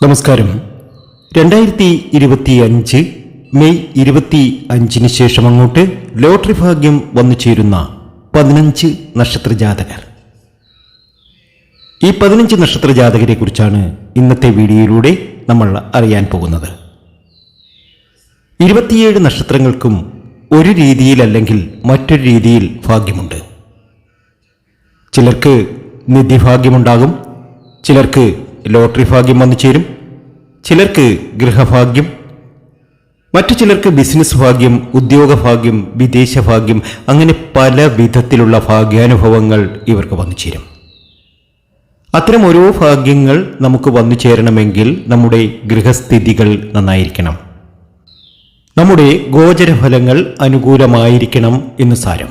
നമസ്കാരം. രണ്ടായിരത്തി ഇരുപത്തി അഞ്ച് മെയ് ഇരുപത്തി അഞ്ചിന് ശേഷം അങ്ങോട്ട് ലോട്ടറി ഭാഗ്യം വന്നു ചേരുന്ന പതിനഞ്ച് നക്ഷത്ര ജാതകർ. ഈ പതിനഞ്ച് നക്ഷത്ര ജാതകരെ കുറിച്ചാണ് ഇന്നത്തെ വീഡിയോയിലൂടെ നമ്മൾ അറിയാൻ പോകുന്നത്. ഇരുപത്തിയേഴ് നക്ഷത്രങ്ങൾക്കും ഒരു രീതിയിലല്ലെങ്കിൽ മറ്റൊരു രീതിയിൽ ഭാഗ്യമുണ്ട്. ചിലർക്ക് നിധിഭാഗ്യമുണ്ടാകും ചിലർക്ക് ലോട്ടറി ഭാഗ്യം വന്നു ചേരും. ചിലർക്ക് ഗൃഹഭാഗ്യം മറ്റു ചിലർക്ക് ബിസിനസ് ഭാഗ്യം ഉദ്യോഗഭാഗ്യം വിദേശഭാഗ്യം അങ്ങനെ പല വിധത്തിലുള്ള ഭാഗ്യാനുഭവങ്ങൾ ഇവർക്ക് വന്നു ചേരും. അത്തരം ഓരോ ഭാഗ്യങ്ങൾ നമുക്ക് വന്നു ചേരണമെങ്കിൽ നമ്മുടെ ഗൃഹസ്ഥിതികൾ നന്നായിരിക്കണം. നമ്മുടെ ഗോചരഫലങ്ങൾ അനുകൂലമായിരിക്കണം എന്ന് സാരം.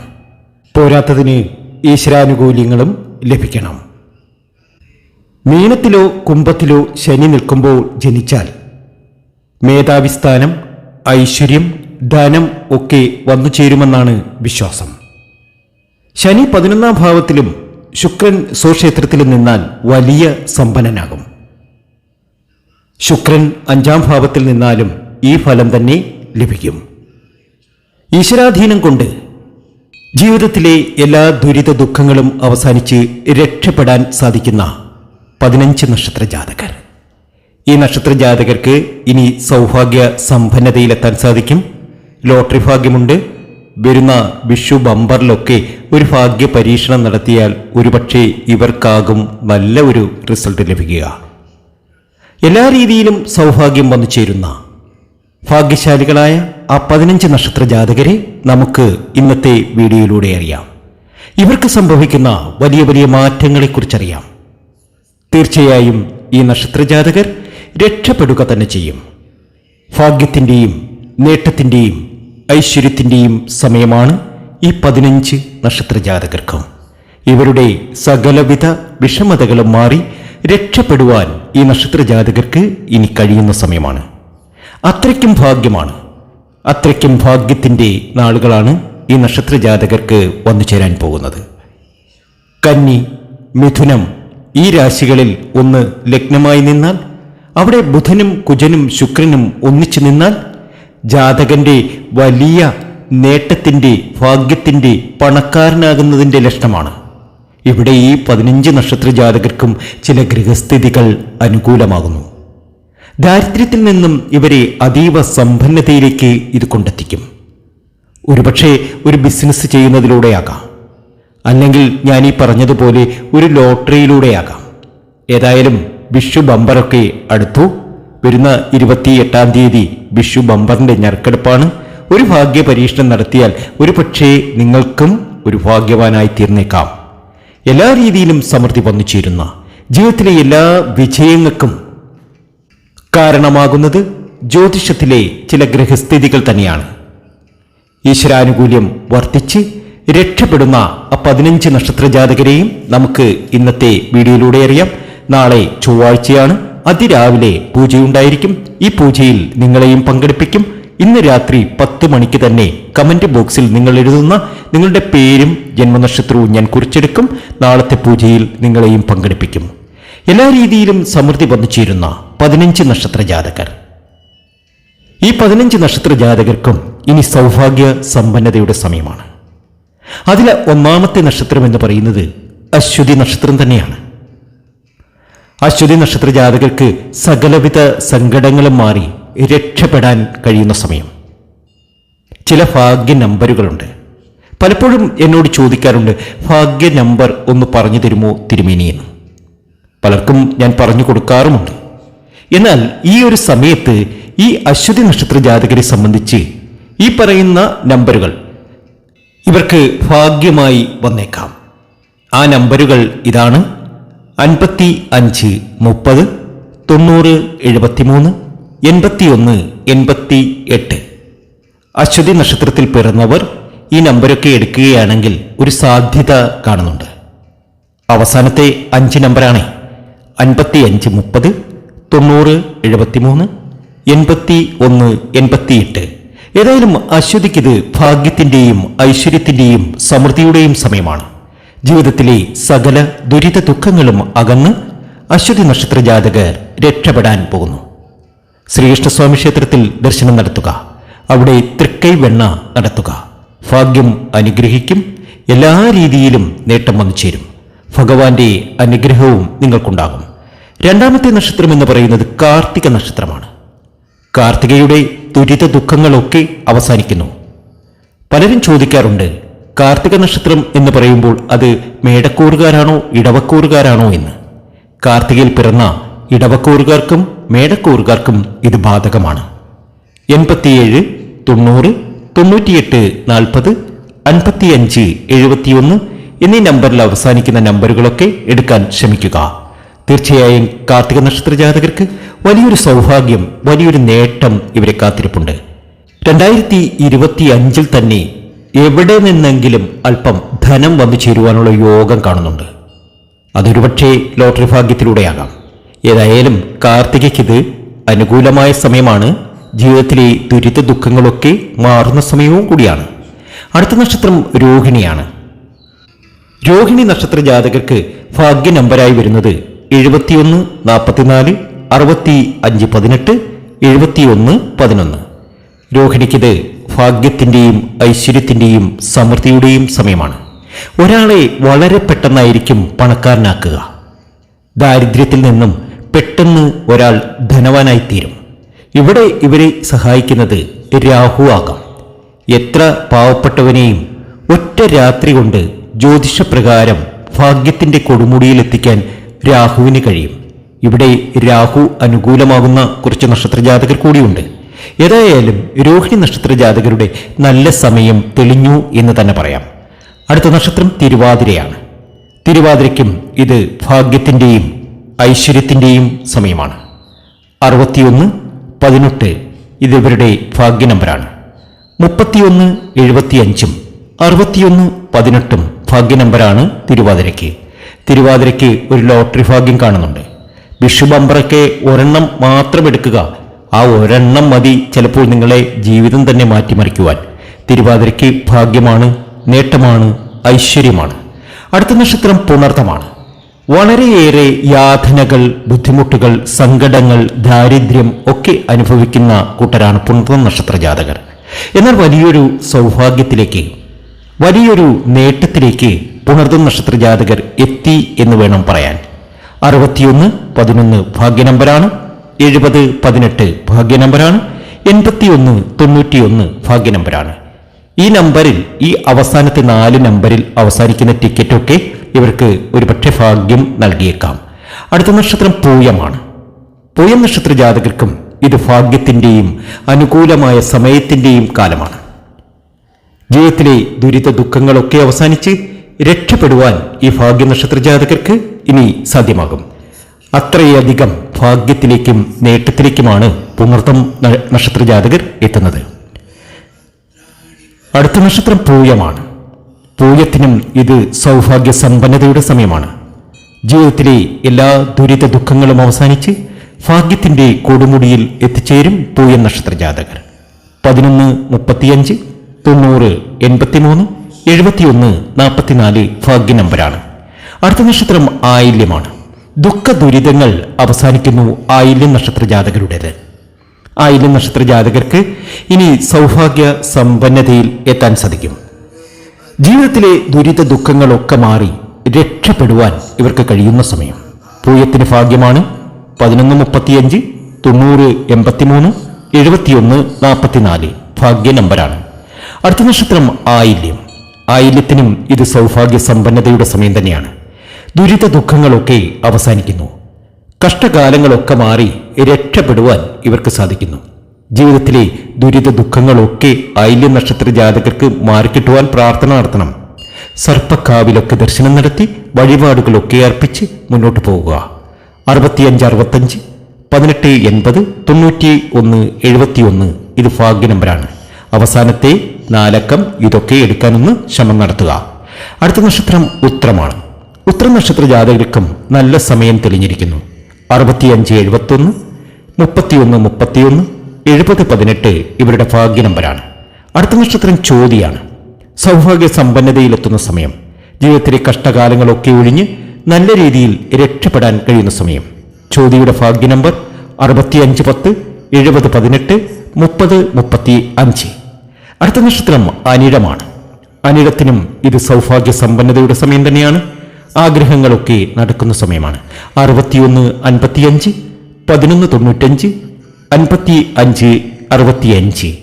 പോരാത്തതിന് ഈശ്വരാനുകൂല്യങ്ങളും ലഭിക്കണം. മീനത്തിലോ കുംഭത്തിലോ ശനി നിൽക്കുമ്പോൾ ജനിച്ചാൽ മേധാവിസ്ഥാനം ഐശ്വര്യം ധനം ഒക്കെ വന്നു ചേരുമെന്നാണ് വിശ്വാസം. ശനി പതിനൊന്നാം ഭാവത്തിലും ശുക്രൻ സ്വക്ഷേത്രത്തിലും നിന്നാൽ വലിയ സമ്പന്നനാകും. ശുക്രൻ അഞ്ചാം ഭാവത്തിൽ നിന്നാലും ഈ ഫലം തന്നെ ലഭിക്കും. ഈശ്വരാധീനം കൊണ്ട് ജീവിതത്തിലെ എല്ലാ ദുരിത ദുഃഖങ്ങളും അവസാനിച്ച് രക്ഷപ്പെടാൻ സാധിക്കുന്ന പതിനഞ്ച് നക്ഷത്ര ജാതകർ. ഈ നക്ഷത്ര ജാതകർക്ക് ഇനി സൗഭാഗ്യ സമ്പന്നതയിലെത്താൻ സാധിക്കും. ലോട്ടറി ഭാഗ്യമുണ്ട്. വരുന്ന വിഷു ബമ്പറിലൊക്കെ ഒരു ഭാഗ്യ പരീക്ഷണം നടത്തിയാൽ ഒരുപക്ഷെ ഇവർക്കാകും നല്ല ഒരു റിസൾട്ട് ലഭിക്കുക. എല്ലാ രീതിയിലും സൗഭാഗ്യം വന്നു ചേരുന്ന ഭാഗ്യശാലികളായ ആ പതിനഞ്ച് നക്ഷത്ര ജാതകരെ നമുക്ക് ഇന്നത്തെ വീഡിയോയിലൂടെ അറിയാം. ഇവർക്ക് സംഭവിക്കുന്ന വലിയ വലിയ മാറ്റങ്ങളെക്കുറിച്ചറിയാം. തീർച്ചയായും ഈ നക്ഷത്രജാതകർ രക്ഷപ്പെടുക തന്നെ ചെയ്യും. ഭാഗ്യത്തിന്റെയും നേട്ടത്തിന്റെയും ഐശ്വര്യത്തിന്റെയും സമയമാണ് ഈ പതിനഞ്ച് നക്ഷത്ര ജാതകർക്കും ഇവരുടെ സകലവിധ വിഷമതകളും മാറി രക്ഷപ്പെടുവാൻ ഈ നക്ഷത്രജാതകർക്ക് ഇനി കഴിയുന്ന സമയമാണ്. അത്രയ്ക്കും ഭാഗ്യമാണ്. അത്രയ്ക്കും ഭാഗ്യത്തിന്റെ നാളുകളാണ് ഈ നക്ഷത്രജാതകർക്ക് വന്നു ചേരാൻ പോകുന്നത്. കന്നി മിഥുനം ഈ രാശികളിൽ ഒന്ന് ലഗ്നമായി നിന്നാൽ അവിടെ ബുധനും കുജനും ശുക്രനും ഒന്നിച്ചു നിന്നാൽ ജാതകന്റെ വലിയ നേട്ടത്തിന്റെ ഭാഗ്യത്തിന്റെ പണക്കാരനാകുന്നതിന്റെ ലക്ഷണമാണ്. ഇവിടെ ഈ പതിനഞ്ച് നക്ഷത്ര ജാതകർക്കും ചില ഗൃഹസ്ഥിതികൾ അനുകൂലമാകുന്നു. ദാരിദ്ര്യത്തിൽ നിന്നും ഇവരെ അതീവ സമ്പന്നതയിലേക്ക് ഇത് കൊണ്ടെത്തിക്കും. ഒരുപക്ഷെ ഒരു ബിസിനസ് ചെയ്യുന്നതിലൂടെയാകാം. അല്ലെങ്കിൽ ഞാൻ ഈ പറഞ്ഞതുപോലെ ഒരു ലോട്ടറിയിലൂടെയാകാം. ഏതായാലും വിഷു ബമ്പറൊക്കെ അടുത്തു. വരുന്ന ഇരുപത്തിയെട്ടാം തീയതി വിഷു ബമ്പറിന്റെ ഞെറുക്കെടുപ്പാണ് ഒരു ഭാഗ്യ പരീക്ഷണം നടത്തിയാൽ ഒരു പക്ഷേ നിങ്ങൾക്കും ഒരു ഭാഗ്യവാനായി തീർന്നേക്കാം. എല്ലാ രീതിയിലും സമൃദ്ധി വന്നു ചേരുന്ന ജീവിതത്തിലെ എല്ലാ വിജയങ്ങൾക്കും കാരണമാകുന്നത് ജ്യോതിഷത്തിലെ ചില ഗ്രഹസ്ഥിതികൾ തന്നെയാണ്. ഈശ്വരാനുകൂല്യം വർദ്ധിച്ച് രക്ഷപ്പെടുന്ന പതിനഞ്ച് നക്ഷത്ര ജാതകരെയും നമുക്ക് ഇന്നത്തെ വീഡിയോയിലൂടെ അറിയാം. നാളെ ചൊവ്വാഴ്ചയാണ്. അതിരാവിലെ പൂജയുണ്ടായിരിക്കും. ഈ പൂജയിൽ നിങ്ങളെയും പങ്കെടുപ്പിക്കും. ഇന്ന് രാത്രി പത്ത് മണിക്ക് തന്നെ കമന്റ് ബോക്സിൽ നിങ്ങൾ എഴുതുന്ന നിങ്ങളുടെ പേരും ജന്മനക്ഷത്രവും ഞാൻ കുറിച്ചെടുക്കും. നാളത്തെ പൂജയിൽ നിങ്ങളെയും പങ്കെടുപ്പിക്കും. എല്ലാ രീതിയിലും സമൃദ്ധി വന്നു പതിനഞ്ച് നക്ഷത്ര ജാതകർ ഈ പതിനഞ്ച് നക്ഷത്ര ജാതകർക്കും ഇനി സൗഭാഗ്യ സമ്പന്നതയുടെ സമയമാണ്. അതിലെ ഒന്നാമത്തെ നക്ഷത്രം എന്ന് പറയുന്നത് അശ്വതി നക്ഷത്രം തന്നെയാണ്. അശ്വതി നക്ഷത്ര ജാതകർക്ക് സകലവിധ സങ്കടങ്ങളും മാറി രക്ഷപ്പെടാൻ കഴിയുന്ന സമയം. ചില ഭാഗ്യ നമ്പറുകളുണ്ട്. പലപ്പോഴും എന്നോട് ചോദിക്കാറുണ്ട് ഭാഗ്യ നമ്പർ ഒന്ന് പറഞ്ഞു തരുമോ തിരുമേനിയെന്ന്? പലർക്കും ഞാൻ പറഞ്ഞു കൊടുക്കാറുമുണ്ട്. എന്നാൽ ഈ ഒരു സമയത്ത് ഈ അശ്വതി നക്ഷത്ര ജാതകരെ സംബന്ധിച്ച് ഈ പറയുന്ന നമ്പറുകൾ ഇവർക്ക് ഭാഗ്യമായി വന്നേക്കാം. ആ നമ്പരുകൾ ഇതാണ്. അൻപത്തി അഞ്ച് മുപ്പത് തൊണ്ണൂറ് എഴുപത്തിമൂന്ന് എൺപത്തിയൊന്ന് എൺപത്തി എട്ട് അശ്വതി നക്ഷത്രത്തിൽ പിറന്നവർ ഈ നമ്പരൊക്കെ എടുക്കുകയാണെങ്കിൽ ഒരു സാധ്യത കാണുന്നുണ്ട്. അവസാനത്തെ അഞ്ച് നമ്പറാണ് അൻപത്തി അഞ്ച് മുപ്പത് തൊണ്ണൂറ് എഴുപത്തിമൂന്ന് എൺപത്തി ഒന്ന് എൺപത്തിയെട്ട്. ഏതായാലും അശ്വതിക്കിത് ഭാഗ്യത്തിന്റെയും ഐശ്വര്യത്തിന്റെയും സമൃദ്ധിയുടെയും സമയമാണ്. ജീവിതത്തിലെ സകല ദുരിത ദുഃഖങ്ങളും അകന്ന് അശ്വതി നക്ഷത്ര ജാതകർ രക്ഷപ്പെടാൻ പോകുന്നു. ശ്രീകൃഷ്ണസ്വാമി ക്ഷേത്രത്തിൽ ദർശനം നടത്തുക. അവിടെ തൃക്കൈ വെണ്ണ നടത്തുക. ഭാഗ്യം അനുഗ്രഹിക്കും. എല്ലാ രീതിയിലും നേട്ടം വന്നു ചേരും. ഭഗവാന്റെ അനുഗ്രഹവും നിങ്ങൾക്കുണ്ടാകും. രണ്ടാമത്തെ നക്ഷത്രം എന്ന് പറയുന്നത് കാർത്തിക നക്ഷത്രമാണ്. കാർത്തികയുടെ ദുരിത ദുഃഖങ്ങളൊക്കെ അവസാനിക്കുന്നു. പലരും ചോദിക്കാറുണ്ട് കാർത്തിക നക്ഷത്രം എന്ന് പറയുമ്പോൾ അത് മേടക്കൂറുകാരാണോ ഇടവക്കൂറുകാരാണോ എന്ന്. കാർത്തികയിൽ പിറന്ന ഇടവക്കൂറുകാർക്കും മേടക്കൂറുകാർക്കും ഇത് ബാധകമാണ്. എൺപത്തിയേഴ് തൊണ്ണൂറ് തൊണ്ണൂറ്റിയെട്ട് നാൽപ്പത് അൻപത്തിയഞ്ച് എഴുപത്തിയൊന്ന് എന്നീ നമ്പറിൽ അവസാനിക്കുന്ന നമ്പറുകളൊക്കെ എടുക്കാൻ ശ്രമിക്കുക. തീർച്ചയായും കാർത്തിക നക്ഷത്ര ജാതകർക്ക് വലിയൊരു സൗഭാഗ്യം വലിയൊരു നേട്ടം ഇവരെ കാത്തിരിപ്പുണ്ട്. രണ്ടായിരത്തി ഇരുപത്തി അഞ്ചിൽ തന്നെ എവിടെ നിന്നെങ്കിലും അല്പം ധനം വന്നു ചേരുവാനുള്ള യോഗം കാണുന്നുണ്ട്. അതൊരുപക്ഷേ ലോട്ടറി ഭാഗ്യത്തിലൂടെയാകാം. ഏതായാലും കാർത്തികയ്ക്കിത് അനുകൂലമായ സമയമാണ്. ജീവിതത്തിലെ ദുരിത ദുഃഖങ്ങളൊക്കെ മാറുന്ന സമയവും കൂടിയാണ്. അടുത്ത നക്ഷത്രം രോഹിണിയാണ്. രോഹിണി നക്ഷത്ര ജാതകർക്ക് ഭാഗ്യ നമ്പരായി വരുന്നത് എഴുപത്തിയൊന്ന് നാൽപ്പത്തിനാല് അറുപത്തി അഞ്ച് പതിനെട്ട് എഴുപത്തിയൊന്ന് പതിനൊന്ന്. രോഹിണിക്കിത് ഭാഗ്യത്തിന്റെയും ഐശ്വര്യത്തിന്റെയും സമൃദ്ധിയുടെയും സമയമാണ്. ഒരാളെ വളരെ പെട്ടെന്നായിരിക്കും പണക്കാരനാക്കുക. ദാരിദ്ര്യത്തിൽ നിന്നും പെട്ടെന്ന് ഒരാൾ ധനവാനായിത്തീരും. ഇവിടെ ഇവരെ സഹായിക്കുന്നത് രാഹു ആകാം. എത്ര പാവപ്പെട്ടവനെയും ഒറ്റ രാത്രി കൊണ്ട് ജ്യോതിഷപ്രകാരം ഭാഗ്യത്തിന്റെ കൊടുമുടിയിൽ എത്തിക്കാൻ രാഹുവിന് കഴിയും. ഇവിടെ രാഹു അനുകൂലമാകുന്ന കുറച്ച് നക്ഷത്രജാതകർ കൂടിയുണ്ട്. ഏതായാലും രോഹിണി നക്ഷത്ര ജാതകരുടെ നല്ല സമയം തെളിഞ്ഞു എന്ന് തന്നെ പറയാം. അടുത്ത നക്ഷത്രം തിരുവാതിരയാണ്. തിരുവാതിരയ്ക്കും ഇത് ഭാഗ്യത്തിന്റെയും ഐശ്വര്യത്തിന്റെയും സമയമാണ്. അറുപത്തിയൊന്ന് പതിനെട്ട് ഇത് ഇവരുടെ ഭാഗ്യ നമ്പറാണ് മുപ്പത്തിയൊന്ന് എഴുപത്തിയഞ്ചും അറുപത്തിയൊന്ന് പതിനെട്ടും ഭാഗ്യ നമ്പറാണ് തിരുവാതിരയ്ക്ക്. തിരുവാതിരയ്ക്ക് ഒരു ലോട്ടറി ഭാഗ്യം കാണുന്നുണ്ട്. വിഷു ബമ്പറയ്ക്ക് ഒരെണ്ണം മാത്രം എടുക്കുക ആ ഒരെണ്ണം മതി ചിലപ്പോൾ നിങ്ങളെ ജീവിതം തന്നെ മാറ്റിമറിക്കുവാൻ. തിരുവാതിരയ്ക്ക് ഭാഗ്യമാണ് നേട്ടമാണ് ഐശ്വര്യമാണ്. അടുത്ത നക്ഷത്രം പുണർത്തമാണ്. വളരെയേറെ യാതനകൾ ബുദ്ധിമുട്ടുകൾ സങ്കടങ്ങൾ ദാരിദ്ര്യം ഒക്കെ അനുഭവിക്കുന്ന കൂട്ടരാണ് പുണർത്തം നക്ഷത്ര ജാതകർ. എന്നാൽ വലിയൊരു സൗഭാഗ്യത്തിലേക്ക് വലിയൊരു നേട്ടത്തിലേക്ക് പുണർത്തം നക്ഷത്ര ജാതകർ എത്തി എന്ന് വേണം പറയാൻ. അറുപത്തിയൊന്ന് പതിനൊന്ന് ഭാഗ്യ നമ്പരാണ് എഴുപത് പതിനെട്ട് ഭാഗ്യ നമ്പറാണ് എൺപത്തിയൊന്ന് തൊണ്ണൂറ്റിയൊന്ന് ഭാഗ്യ നമ്പരാണ് ഈ നമ്പറിൽ ഈ അവസാനത്തെ നാല് നമ്പറിൽ അവസാനിക്കുന്ന ടിക്കറ്റൊക്കെ ഇവർക്ക് ഒരുപക്ഷെ ഭാഗ്യം നൽകിയേക്കാം. അടുത്ത നക്ഷത്രം പൂയമാണ്. പൂയം നക്ഷത്ര ജാതകർക്കും ഇത് ഭാഗ്യത്തിന്റെയും അനുകൂലമായ സമയത്തിന്റെയും കാലമാണ്. ജീവിതത്തിലെ ദുരിത ദുഃഖങ്ങളൊക്കെ അവസാനിച്ച് രക്ഷപ്പെടുവാൻ ഈ ഭാഗ്യ നക്ഷത്ര ജാതകർക്ക് ഇനി സാധ്യമാകും. അത്രയധികം ഭാഗ്യത്തിലേക്കും നേട്ടത്തിലേക്കുമാണ് പുണർത്തം നക്ഷത്ര ജാതകർ എത്തുന്നത്. അടുത്ത നക്ഷത്രം പൂയമാണ്. പൂയത്തിനും ഇത് സൗഭാഗ്യ സമ്പന്നതയുടെ സമയമാണ്. ജീവിതത്തിലെ എല്ലാ ദുരിത ദുഃഖങ്ങളും അവസാനിച്ച് ഭാഗ്യത്തിന്റെ കൊടുമുടിയിൽ എത്തിച്ചേരും പൂയം നക്ഷത്ര ജാതകർ. പതിനൊന്ന് മുപ്പത്തിയഞ്ച് തൊണ്ണൂറ് എൺപത്തിമൂന്ന് എഴുപത്തിയൊന്ന് നാൽപ്പത്തിനാല് ഭാഗ്യ നമ്പരാണ്. അടുത്ത നക്ഷത്രം ആയില്യമാണ്. ദുഃഖ ദുരിതങ്ങൾ അവസാനിക്കുന്നു ആയില്യം നക്ഷത്ര ജാതകരുടേത് ആയില്യം നക്ഷത്ര ജാതകർക്ക് ഇനി സൗഭാഗ്യ സമ്പന്നതയിൽ എത്താൻ സാധിക്കും. ജീവിതത്തിലെ ദുരിത ദുഃഖങ്ങളൊക്കെ മാറി രക്ഷപ്പെടുവാൻ ഇവർക്ക് കഴിയുന്ന സമയം. പൂയത്തിന് ഭാഗ്യമാണ് പതിനൊന്ന് മുപ്പത്തിയഞ്ച് തൊണ്ണൂറ് എൺപത്തിമൂന്ന് എഴുപത്തിയൊന്ന് നാൽപ്പത്തിനാല് ഭാഗ്യ നമ്പരാണ്. അടുത്ത നക്ഷത്രം ആയില്യം. ആയില്യത്തിനും ഇത് സൗഭാഗ്യ സമ്പന്നതയുടെ സമയം തന്നെയാണ്. ദുരിത ദുഃഖങ്ങളൊക്കെ അവസാനിക്കുന്നു. കഷ്ടകാലങ്ങളൊക്കെ മാറി രക്ഷപ്പെടുവാൻ ഇവർക്ക് സാധിക്കുന്നു. ജീവിതത്തിലെ ദുരിത ദുഃഖങ്ങളൊക്കെ ആയില്യ നക്ഷത്ര ജാതകർക്ക് മാറിക്കിട്ടുവാൻ പ്രാർത്ഥന നടത്തണം. സർപ്പക്കാവിലൊക്കെ ദർശനം നടത്തി വഴിപാടുകളൊക്കെ അർപ്പിച്ച് മുന്നോട്ട് പോകുക അറുപത്തിയഞ്ച് അറുപത്തഞ്ച് പതിനെട്ട് എൺപത് തൊണ്ണൂറ്റി ഒന്ന് എഴുപത്തിയൊന്ന് ഇത് ഭാഗ്യ നമ്പറാണ്. അവസാനത്തെ നാലക്കം ഇതൊക്കെ എടുക്കാനൊന്ന് ശ്രമം നടത്തുക. അടുത്ത നക്ഷത്രം ഉത്രമാണ്. ഉത്ര നക്ഷത്ര ജാതകർക്കും നല്ല സമയം തെളിഞ്ഞിരിക്കുന്നു. അറുപത്തിയഞ്ച് എഴുപത്തൊന്ന് മുപ്പത്തിയൊന്ന് മുപ്പത്തിയൊന്ന് എഴുപത് പതിനെട്ട് ഇവരുടെ ഭാഗ്യ നമ്പരാണ്. അടുത്ത നക്ഷത്രം ചോതിയാണ്. സൗഭാഗ്യ സമ്പന്നതയിലെത്തുന്ന സമയം. ജീവിതത്തിലെ കഷ്ടകാലങ്ങളൊക്കെ ഒഴിഞ്ഞ് നല്ല രീതിയിൽ രക്ഷപ്പെടാൻ കഴിയുന്ന സമയം. ചോദ്യയുടെ ഭാഗ്യ നമ്പർ അറുപത്തിയഞ്ച് പത്ത് എഴുപത് പതിനെട്ട് മുപ്പത് മുപ്പത്തി അഞ്ച് അടുത്ത നക്ഷത്രം അനിഴമാണ്. അനിഴത്തിനും ഇത് സൗഭാഗ്യ സമ്പന്നതയുടെ സമയം തന്നെയാണ്. ആഗ്രഹങ്ങളൊക്കെ നടക്കുന്ന സമയമാണ്. അറുപത്തിയൊന്ന് അൻപത്തിയഞ്ച് പതിനൊന്ന് തൊണ്ണൂറ്റഞ്ച് അൻപത്തി അഞ്ച് അറുപത്തിയഞ്ച്.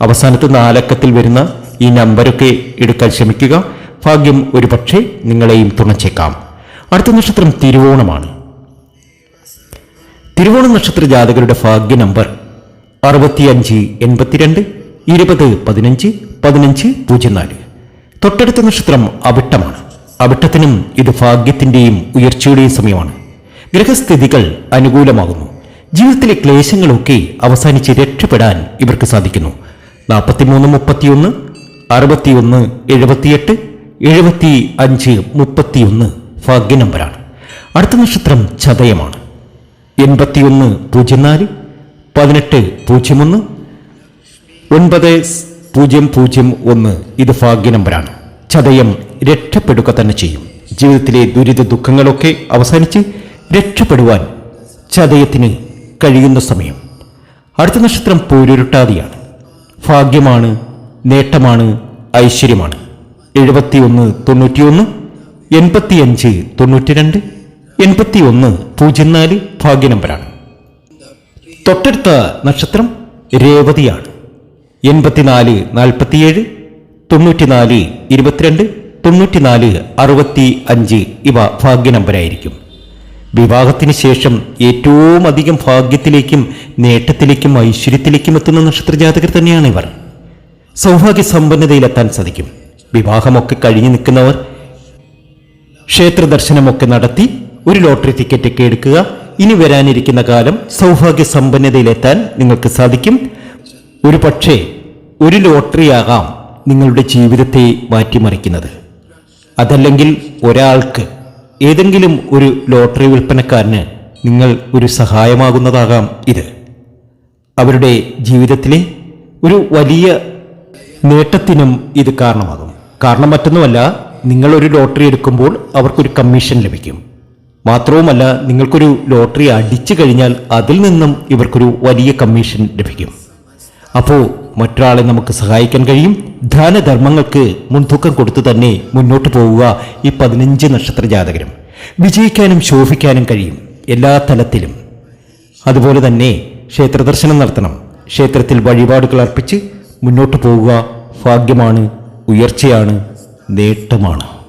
അവസാനത്ത് നാലക്കത്തിൽ വരുന്ന ഈ നമ്പരൊക്കെ എടുക്കാൻ ശ്രമിക്കുക. ഭാഗ്യം ഒരുപക്ഷെ നിങ്ങളെയും തുണച്ചേക്കാം. അടുത്ത നക്ഷത്രം തിരുവോണമാണ്. തിരുവോണ നക്ഷത്ര ജാതകരുടെ ഭാഗ്യ നമ്പർ അറുപത്തിയഞ്ച് എൺപത്തിരണ്ട് ഇരുപത് പതിനഞ്ച് പതിനഞ്ച് പൂജ്യം നാല്. തൊട്ടടുത്ത നക്ഷത്രം അവിട്ടമാണ്. അവിട്ടത്തിനും ഇത് ഭാഗ്യത്തിന്റെയും ഉയർച്ചയുടെയും സമയമാണ്. ഗ്രഹസ്ഥിതികൾ അനുകൂലമാകുന്നു. ജീവിതത്തിലെ ക്ലേശങ്ങളൊക്കെ അവസാനിച്ച് രക്ഷപ്പെടാൻ ഇവർക്ക് സാധിക്കുന്നു. നാൽപ്പത്തിമൂന്ന് മുപ്പത്തിയൊന്ന് അറുപത്തിയൊന്ന് എഴുപത്തിയെട്ട് എഴുപത്തി അഞ്ച് മുപ്പത്തിയൊന്ന് ഭാഗ്യ നമ്പരാണ്. അടുത്ത നക്ഷത്രം ചതയമാണ്. എൺപത്തിയൊന്ന് പൂജ്യം നാല് പതിനെട്ട് പൂജ്യം ഒന്ന് ഒൻപത് പൂജ്യം പൂജ്യം ഒന്ന്. ഇത് ഭാഗ്യ നമ്പറാണ്. ചതയം രക്ഷപ്പെടുക തന്നെ ചെയ്യും. ജീവിതത്തിലെ ദുരിത ദുഃഖങ്ങളൊക്കെ അവസാനിച്ച് രക്ഷപ്പെടുവാൻ ചതയത്തിന് കഴിയുന്ന സമയം. അടുത്ത നക്ഷത്രം പോരുരുട്ടാതെയാണ്. ഭാഗ്യമാണ് നേട്ടമാണ് ഐശ്വര്യമാണ്. എഴുപത്തി എഴുപത്തിയൊന്ന് തൊണ്ണൂറ്റിയൊന്ന് എൺപത്തിയഞ്ച് എൺപത്തി ഒന്ന് പൂജ്യം നാല് ഭാഗ്യ നമ്പറാണ്. തൊട്ടടുത്ത നക്ഷത്രം രേവതിയാണ്. എൺപത്തിനാല് നാൽപ്പത്തിയേഴ് തൊണ്ണൂറ്റിനാല് ഇരുപത്തിരണ്ട് തൊണ്ണൂറ്റിനാല് അറുപത്തി അഞ്ച് ഇവ ഭാഗ്യ നമ്പരായിരിക്കും. വിവാഹത്തിന് ശേഷം ഏറ്റവും അധികം ഭാഗ്യത്തിലേക്കും നേട്ടത്തിലേക്കും ഐശ്വര്യത്തിലേക്കും എത്തുന്ന നക്ഷത്രജാതകർ തന്നെയാണ് ഇവർ സൗഭാഗ്യ സമ്പന്നതയിലെത്താൻ സാധിക്കും. വിവാഹമൊക്കെ കഴിഞ്ഞു നിൽക്കുന്നവർ ക്ഷേത്ര ദർശനമൊക്കെ നടത്തി ഒരു ലോട്ടറി ടിക്കറ്റൊക്കെ എടുക്കുക. ഇനി വരാനിരിക്കുന്ന കാലം സൗഭാഗ്യ സമ്പന്നതയിലെത്താൻ നിങ്ങൾക്ക് സാധിക്കും. ഒരു പക്ഷേ ഒരു ലോട്ടറിയാകാം നിങ്ങളുടെ ജീവിതത്തെ മാറ്റിമറിക്കുന്നത്. അതല്ലെങ്കിൽ ഒരാൾക്ക് ഏതെങ്കിലും ഒരു ലോട്ടറി വിൽപ്പനക്കാരന് നിങ്ങൾ ഒരു സഹായമാകുന്നതാകാം ഇത്. അവരുടെ ജീവിതത്തിലെ ഒരു വലിയ നേട്ടത്തിനും ഇത് കാരണമാകും. കാരണം മറ്റൊന്നുമല്ല നിങ്ങൾ ഒരു ലോട്ടറി എടുക്കുമ്പോൾ അവർക്കൊരു കമ്മീഷൻ ലഭിക്കും. മാത്രവുമല്ല നിങ്ങൾക്കൊരു ലോട്ടറി അടിച്ചു കഴിഞ്ഞാൽ അതിൽ നിന്നും ഇവർക്കൊരു വലിയ കമ്മീഷൻ ലഭിക്കും. അപ്പോൾ മറ്റൊരാളെ നമുക്ക് സഹായിക്കാൻ കഴിയും. ധനധർമ്മങ്ങൾക്ക് മുൻതൂക്കം കൊടുത്തു തന്നെ മുന്നോട്ട് പോവുക ഈ പതിനഞ്ച് നക്ഷത്ര ജാതകരും. വിജയിക്കാനും ശോഭിക്കാനും കഴിയും എല്ലാ തലത്തിലും. അതുപോലെ തന്നെ ക്ഷേത്രദർശനം നടത്തണം. ക്ഷേത്രത്തിൽ വഴിപാടുകൾ അർപ്പിച്ച് മുന്നോട്ട് പോവുക ഭാഗ്യമാണ് ഉയർച്ചയാണ് നേട്ടമാണ്.